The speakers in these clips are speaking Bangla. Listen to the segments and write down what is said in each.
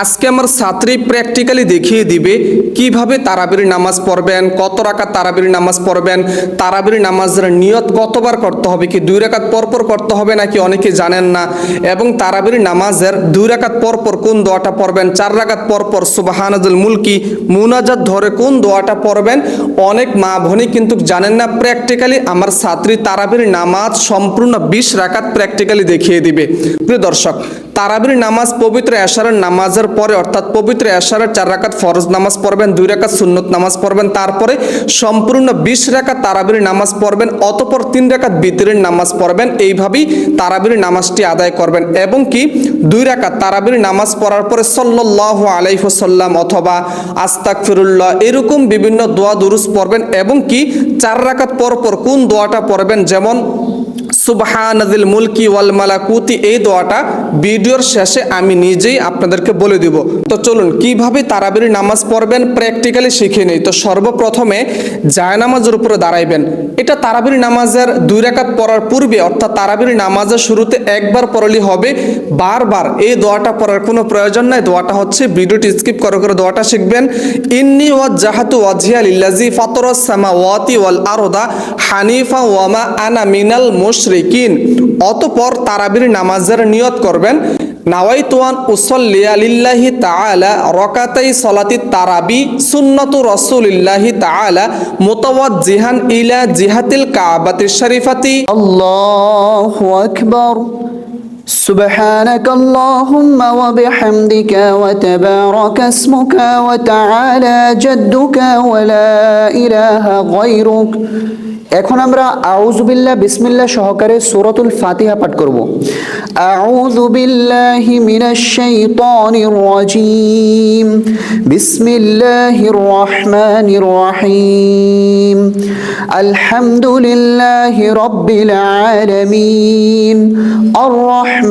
আজকে আমার ছাত্রী প্র্যাকটিক্যালি দেখিয়ে দিবে কীভাবে তারাবির নামাজ পড়বেন, কত রাকাত তারাবির নামাজ পড়বেন, তারাবির নামাজের নিয়ত কতবার করতে হবে কি দুই রাকাত পরপর পর করতে হবে নাকি অনেকে জানেন না? এবং তারাবির নামাজের দুই রাকাত পর পর কোন দোয়াটা পড়বেন, চার রাকাত পর পর সুবাহানাজুল মুলকি মুনাজাত ধরে কোন দোয়াটা পড়বেন? অনেক মা ভনী কিন্তু জানেন না প্র্যাকটিক্যালি আমার ছাত্রী তারাবির নামাজ সম্পূর্ণ বিশ রাকাত প্র্যাকটিক্যালি দেখিয়ে দিবে। প্রিয় দর্শক তারাবির নামাজ পবিত্র এশারের নামাজের পরে, অর্থাৎ পবিত্র এশারের চার রাকাত ফরজ নামাজ পড়বেন, দুই রাকাত সুন্নত নামাজ পড়বেন, তারপরে সম্পূর্ণ বিশ রাকাত তারাবির নামাজ পড়বেন, অতপর তিন রাকাত বিতরের নামাজ পড়বেন। এইভাবেই তারাবির নামাজটি আদায় করবেন। এবং কি? দুই রাকাত তারাবির নামাজ পড়ার পরে সল্লাহ আলাইহসাল্লাম অথবা আস্তাক ফিরুল্লাহ এরকম বিভিন্ন দোয়া দুরুস পড়বেন। এবং কি? চার রাকাত পর পর কোন দোয়াটা পড়বেন? যেমন সুবহানাদিল মুলকি ওয়াল মালাকুতি, এই দোয়াটা ভিডিওর শেষে আমি নিজেই আপনাদেরকে বলে দিব। তো চলুন, কীভাবে তারাবির নামাজ পড়বেন, প্র্যাকটিক্যালি শিখে নেই। তো সর্বপ্রথমে জায়নামাজের উপরে দাঁড়াইবেন। এটা তারাবির নামাজের দুই রাকাত পড়ার পূর্বে, অর্থাৎ তারাবির নামাজের শুরুতে একবার পড়লি হবে। বারবার এই দোয়াটা পড়ার কোনো প্রয়োজন নাই। দোয়াটা হচ্ছে ভিডিওটি স্কিপ করে করে দোয়াটা শিখবেন। ইন্নি ওয়াজ জাহাতু ওয়াজিয়া লিল্লাজি ফাতরাস সামাওয়াতি ওয়াল আরদা হানিফা ওয়ামা আনা মিনাল মুশরিকিন, অতপর তারাবির নামাজের নিয়ত করবেন। নাওয়াইতওয়ান উসল্লি আলিল্লাহি তাআলা, রকাতাই সলাতি তারাবি সুন্নতু রসুলিল্লাহি তাআলা মোতাওয়াত জিহান ইলা জিহাতিল কাবাতি শরীফাতি। আল্লাহু আকবার। سبحانك اللهم وبحمدك وتبارك اسمك وتعالى جدك ولا إله غيرك এখন আমরা আউযুবিল্লাহ বিসমিল্লাহ সহকারে সূরাতুল ফাতিহা পাঠ করব আউযু বিল্লাহি মিনাশ শাইতানির রাজীম বিসমিল্লাহির রহমানির রহিম আলহামদুলিল্লাহি রাব্বিল আলামিন আর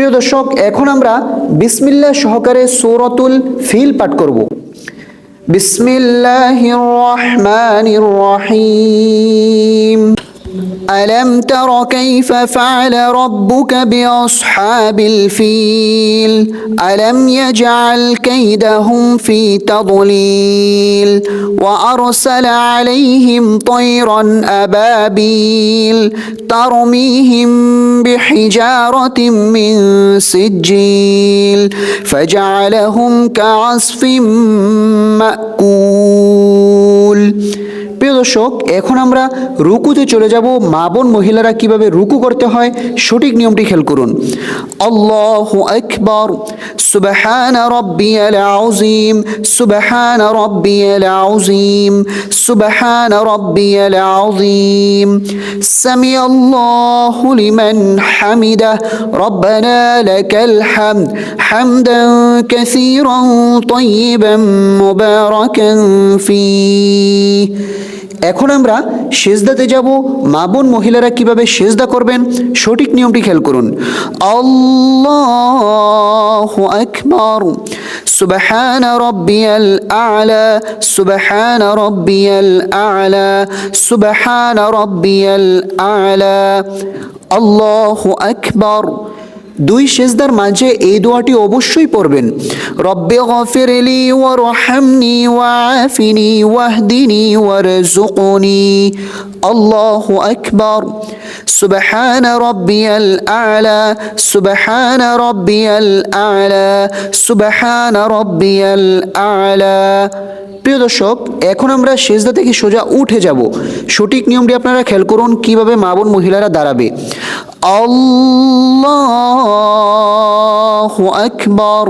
প্রিয় দর্শক এখন আমরা বিসমিল্লা সহকারে সৌরতুল ফিল পাঠ করব। বিসমিল্লাহ রহমান রহিম। ألم تر كيف فعل ربك بأصحاب الفيل ألم يجعل كيدهم في تضليل وأرسل عليهم طيرا أبابيل ترميهم بحجارة من سجيل فجعلهم كعصف مأكول প্রিয় দর্শক এখন আমরা রুকুতে চলে যাব মা বোন মহিলারা কীভাবে রুকু করতে হয় সঠিক নিয়মটি খেয়াল করুন। আল্লাহু আকবর। সুবহান রব্বিয়াল আউজিম সুবহান রব্বিয়াল আউজিম সুবহান রব্বিয়াল আউজিম সামি আল্লাহু লিমান হামিদা। রব্বানা লাকাল হামদ। হামদান কাসীরা তাইয়িবান মুবারাকান ফি। এখন আমরা সিজদাতে যাব মা বোন মহিলারা কীভাবে সেজদা করবেন? সঠিক নিয়মটি খেয়াল করুন। আল্লাহ আকবর। সুবহান রব্বিয়াল আলা, সুবহান রব্বিয়াল আলা, সুবহান রব্বিয়াল আলা। আল্লাহু আকবর। দুই সেজদার মাঝে এই দোয়াটি অবশ্যই পড়বেন। রব্বে গফিরলি ওয়ারহামনি ওয়াআফিনি ওয়াহদিনি ওয়ারজুকনি আল্লাহু আকবার। সুবহান রব্বিয়াল আলা, সুবহান রব্বিয়াল আলা, সুবহান রব্বিয়াল আলা। প্রিয় দর্শক, এখন আমরা সেজদা থেকে সোজা উঠে যাব। সঠিক নিয়মটি আপনারা খেয়াল করুন, কীভাবে মা বোন মহিলারা দাঁড়াবে। আল্লাহু আকবার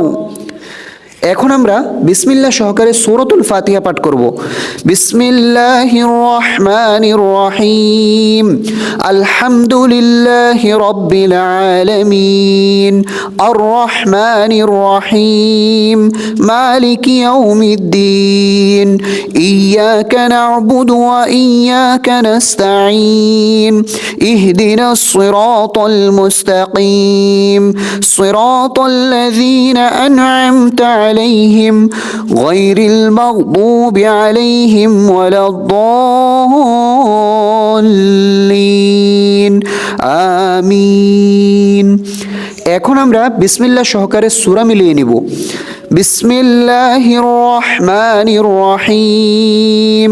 এখন আমরা বিসমিল্লা সহকারে সোরতুল ফাতিহা পাঠ করব। বিসমিল্লাহির রহমানির রহিম আলহামদুলিল্লাহি রব্বিল আলামিন। আর রহমানির রহিম মালিক ইয়াউমিদ্দিন। ইয়াকা না'বুদু ওয়া ইয়াকা নাস্তাঈন। ইহদিনাস সিরাতাল মুস্তাকিম। সিরাতাল লাযীনা আন'আমতা عليهم غير المغضوب عليهم ولا الضالين آمين এখন আমরা বিসমিল্লাহ সহকারে সূরা মিলিয়ে নিব বিসমিল্লাহির রহমানির রহিম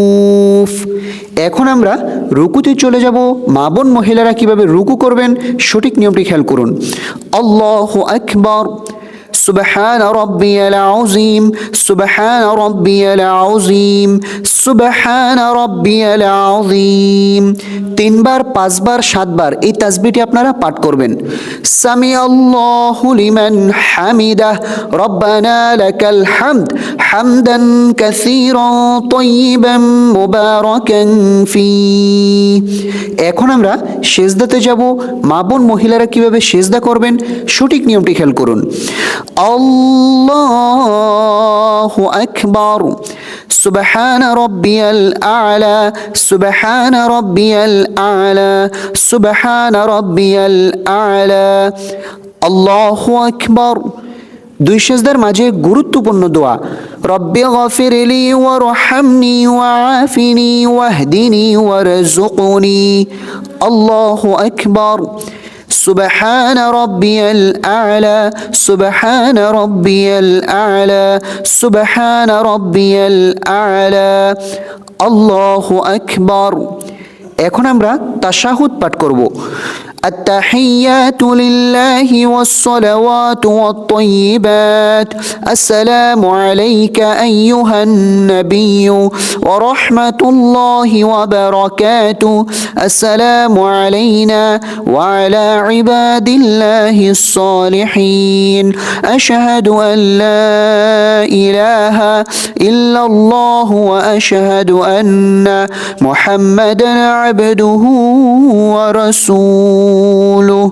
এখন আমরা রুকুতে চলে যাব। মা বোন মহিলারা কীভাবে রুকু করবেন সঠিক নিয়মটি খেয়াল করুন। আল্লাহ আকবর। সুবহান রব্বিয়াল আউজিম সুবহান রব্বিয়াল আউজিম সুবহান রব্বিয়াল আউজিম তিনবার, পাঁচবার, সাতবার এই তাসবিহটি আপনারা পাঠ করবেন। সামি আল্লাহু লিমান হামিদাহ, রব্বানা লাকাল হামদ, হামদান কাসীরান তাইয়িবান মুবারাকান ফি। এখন আমরা সেজদাতে যাব। মা বোন মহিলারা কীভাবে সেজদা করবেন সঠিক নিয়মটি খেয়াল করুন। আল্লাহু আকবার সুবহান রব্বিয়াল আলা সুবহান রব্বিয়াল আলা সুবহান রব্বিয়াল আলা আল্লাহু আকবার দুই সেজদার মাঝে গুরুত্বপূর্ণ দোয়া। রব্বি গফিরলি ওয়ারহামনি ওয়াআফিনি ওয়াহদিনি ওয়ারজুকনি আল্লাহু আকবার। سبحان ربي الأعلى سبحان ربي الأعلى سبحان ربي الأعلى الله أكبر এখন আমরা তাশাহুদ পাঠ করব التحيات لله والصلوات والطيبات. السلام عليك أيها النبي ورحمة الله وبركاته. السلام علينا وعلى عباد الله الصالحين. أشهد أن لا إله إلا الله وأشهد أن محمدا عبده ورسوله. الرسول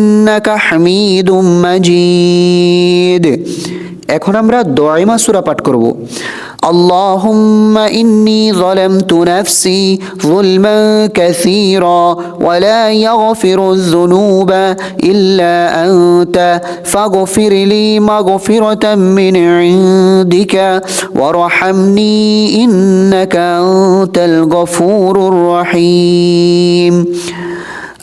إنك حميد مجيد এখন আমরা দোয়াইমা সূরা পাঠ করব اللهم إني ظلمت نفسي ظلما كثيرا ولا يغفر الذنوب إلا أنت فاغفر لي مغفرة من عندك وارحمني إنك أنت الغفور الرحيم